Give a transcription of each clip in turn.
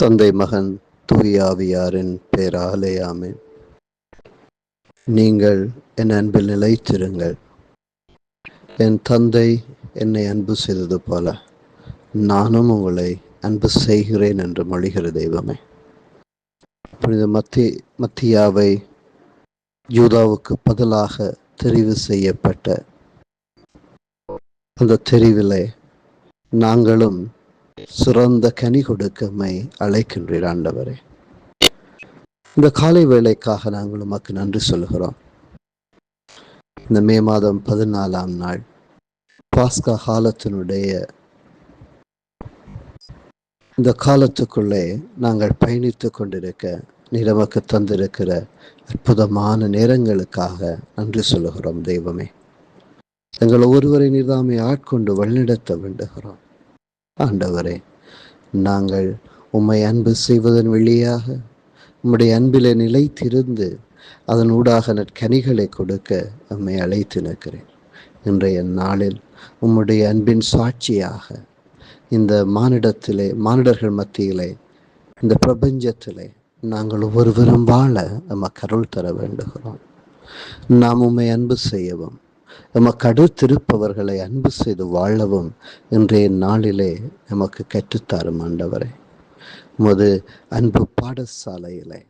தந்தை மகன் தூயாவியாரின் பேராலேயாமே நீங்கள் என் அன்பில் நிலைத்திருங்கள். என் தந்தை என்னை அன்பு செய்தது போல நானும் உங்களை அன்பு செய்கிறேன் என்று மொழிகிற தெய்வமே. புனித மத்தி மத்தியாவை யூதாவுக்கு பதிலாக தெரிவு செய்யப்பட்ட அந்த தெரிவிலே நாங்களும் சிறந்த கனி கொடுக்கமை அழைக்கின்றீர் ஆண்டவரே. இந்த காலை வேலைக்காக நாங்கள் உமக்கு நன்றி சொல்கிறோம் இந்த மே மாதம் பதினாலாம் நாள் பாஸ்கா காலத்தினுடைய இந்த காலத்துக்குள்ளே நாங்கள் பயணித்து கொண்டிருக்க நிலமக்கு தந்திருக்கிற அற்புதமான நேரங்களுக்காக நன்றி சொல்லுகிறோம் தெய்வமே. எங்கள் ஒருவரை நீர்தாமை ஆட்கொண்டு வழிநடத்த வேண்டுகிறோம். ஆண்டவரே நாங்கள் உம்மை அன்பு செய்வதன் வழியாக உம்முடைய அன்பிலே நிலைத்திருந்து அதன் ஊடாக நற்கனிகளை கொடுக்க உம்மை அழைத்து நிற்கிறேன். இன்றைய நாளில் உம்முடைய அன்பின் சாட்சியாக இந்த மானிடத்திலே மானிடர்கள் மத்தியிலே இந்த பிரபஞ்சத்திலே நாங்கள் ஒவ்வொருவரும் வாழ நம்ம கருள் தர வேண்டுகிறோம். நாம் உம்மை அன்பு செய்யவும் எமக்கு அடுத்திருப்பவர்களை அன்பு செய்து வாழவும் இன்றைய நாளிலே நமக்கு கற்றுத்தாரும் ஆண்டவரே. உமது அன்பு பாடசாலையிலே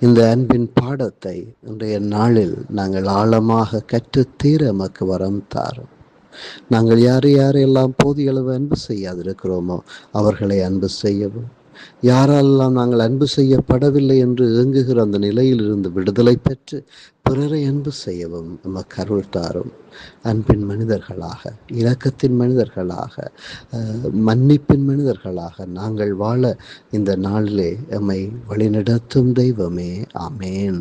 இந்த அன்பின் பாடத்தை இன்றைய நாளில் நாங்கள் ஆழமாக கற்றுத்தீர நமக்கு வரம் தாரும். நாங்கள் யார் யாரையெல்லாம் போதிய அளவு அன்பு செய்யாதிருக்கிறோமோ அவர்களை அன்பு செய்யவும். யாரெல்லாம் நாங்கள் அன்பு செய்யப்படவில்லை என்று ஏங்குகிற அந்த நிலையில் இருந்து விடுதலை பெற்று பிறரை அன்பு செய்யவும் நம்ம கருள் தாரும். அன்பின் மனிதர்களாக இலக்கத்தின் மனிதர்களாக மன்னிப்பின் மனிதர்களாக நாங்கள் வாழ இந்த நாளிலே எம்மை வழிநடத்தும் தெய்வமே. ஆமேன்.